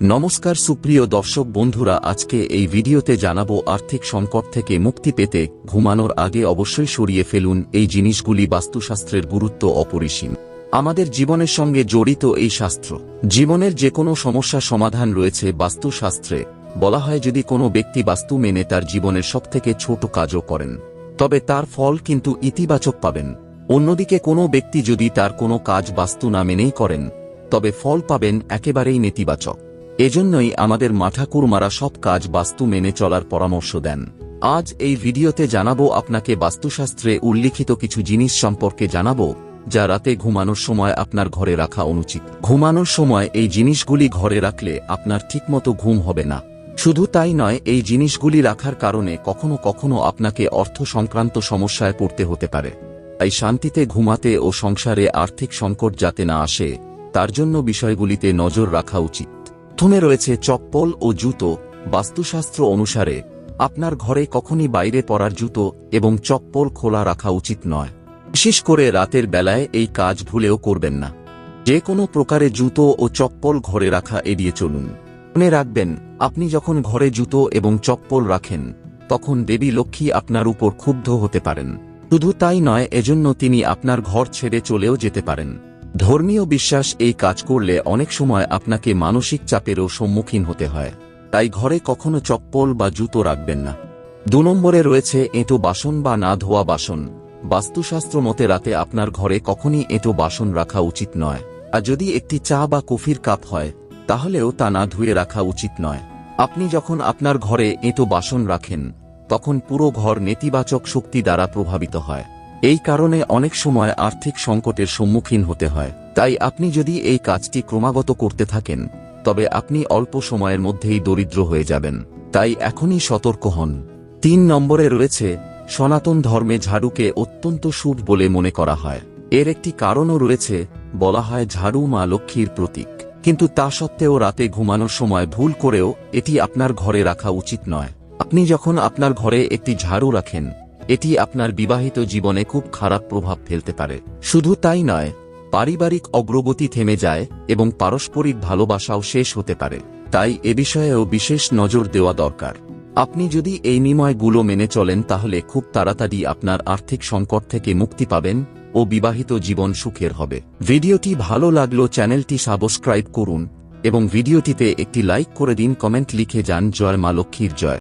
নমস্কার সুপ্রিয় দর্শক বন্ধুরা, আজকে এই ভিডিওতে জানাব আর্থিক সংকট থেকে মুক্তি পেতে ঘুমানোর আগে অবশ্যই সরিয়ে ফেলুন এই জিনিসগুলি বাস্তুশাস্ত্রের গুরুত্ব অপরিসীম। আমাদের জীবনের সঙ্গে জড়িত এই শাস্ত্র, জীবনের যে কোনো সমস্যা সমাধান রয়েছে বাস্তুশাস্ত্রে, বলা হয় যদি কোনো ব্যক্তি বাস্তু মেনে তার জীবনের সবথেকে ছোট কাজও করেন, তবে তার ফল কিন্তু ইতিবাচক পাবেন। অন্যদিকে কোনো ব্যক্তি যদি তার কোনো কাজ বাস্তু না মেনেই করেন, তবে ফল পাবেন একেবারেই নেতিবাচক। এজন্যই আমাদের মাঠাকুরমারা সব কাজ বাস্তু মেনে চলার পরামর্শ দেন। আজ এই ভিডিওতে জানাব আপনাকে বাস্তুশাস্ত্রে উল্লিখিত কিছু জিনিস সম্পর্কে জানাব, যা রাতে ঘুমানোর সময় আপনার ঘরে রাখা অনুচিত। ঘুমানোর সময় এই জিনিসগুলি ঘরে রাখলে আপনার ঠিকমতো ঘুম হবে না। শুধু তাই নয়, এই জিনিসগুলি রাখার কারণে কখনো কখনো আপনাকে অর্থ সংক্রান্ত সমস্যায় পড়তে হতে পারে। তাই শান্তিতে ঘুমাতে ও সংসারে আর্থিক সংকট যাতে না আসে, তার জন্য বিষয়গুলিতে নজর রাখা উচিত। প্রথমে রয়েছে চপ্পল ও জুতো। বাস্তুশাস্ত্র অনুসারে, আপনার ঘরে কখনই বাইরে পরার জুতো এবং চপ্পল খোলা রাখা উচিত নয়। বিশেষ করে রাতের বেলায় এই কাজ ভুলেও করবেন না। যে কোনো প্রকারে জুতো ও চপ্পল ঘরে রাখা এড়িয়ে চলুন। মনে রাখবেন, আপনি যখন ঘরে জুতো এবং চপ্পল রাখেন, তখন দেবী লক্ষ্মী আপনার উপর ক্ষুব্ধ হতে পারেন। শুধু তাই নয়, এজন্য তিনি আপনার ঘর ছেড়ে চলেও যেতে পারেন। ধর্মীয় বিশ্বাস এই কাজ করলে অনেক সময় আপনাকে মানসিক চাপেরও সম্মুখীন হতে হয়। তাই ঘরে কখনো চপ্পল বা জুতো রাখবেন না। দু নম্বরে রয়েছে এঁটো বাসন বা না ধোয়া বাসন। বাস্তুশাস্ত্র মতে রাতে আপনার ঘরে কখনই এঁটো বাসন রাখা উচিত নয়। আর যদি একটি চা বা কফির কাপ হয়, তাহলেও তা না ধুয়ে রাখা উচিত নয়। আপনি যখন আপনার ঘরে এঁটো বাসন রাখেন, তখন পুরো ঘর নেতিবাচক শক্তি দ্বারা প্রভাবিত হয়। এই কারণে অনেক সময় আর্থিক সংকটের সম্মুখীন হতে হয়। তাই আপনি যদি এই কাজটি ক্রমাগত করতে থাকেন, তবে আপনি অল্প সময়ের মধ্যেই দরিদ্র হয়ে যাবেন। তাই এখনই সতর্ক হন। তিন নম্বরে রয়েছে, সনাতন ধর্মে ঝাড়ুকে অত্যন্ত শুভ বলে মনে করা হয়। এর একটি কারণও রয়েছে, বলা হয় ঝাড়ু মা লক্ষ্মীর প্রতীক। কিন্তু তা সত্ত্বেও রাতে ঘুমানোর সময় ভুল করেও এটি আপনার ঘরে রাখা উচিত নয়। আপনি যখন আপনার ঘরে একটি ঝাড়ু রাখেন এটি আপনার বিবাহিত জীবনে খুব খারাপ প্রভাব ফেলতে পারে। শুধু তাই নয়, পারিবারিক অগ্রগতি থেমে যায় এবং পারস্পরিক ভালোবাসাও শেষ হতে পারে। তাই এ বিষয়েও বিশেষ নজর দেওয়া দরকার। আপনি যদি এই নিময়গুলো মেনে চলেন তাহলে খুব তাড়াতাড়ি আপনার আর্থিক সংকট থেকে মুক্তি পাবেন ও বিবাহিত জীবন সুখের হবে। ভিডিওটি ভালো লাগল চ্যানেলটি সাবস্ক্রাইব করুন এবং ভিডিওটিতে একটি লাইক করে দিন, কমেন্ট লিখে যান জয় মা লক্ষ্মীর জয়।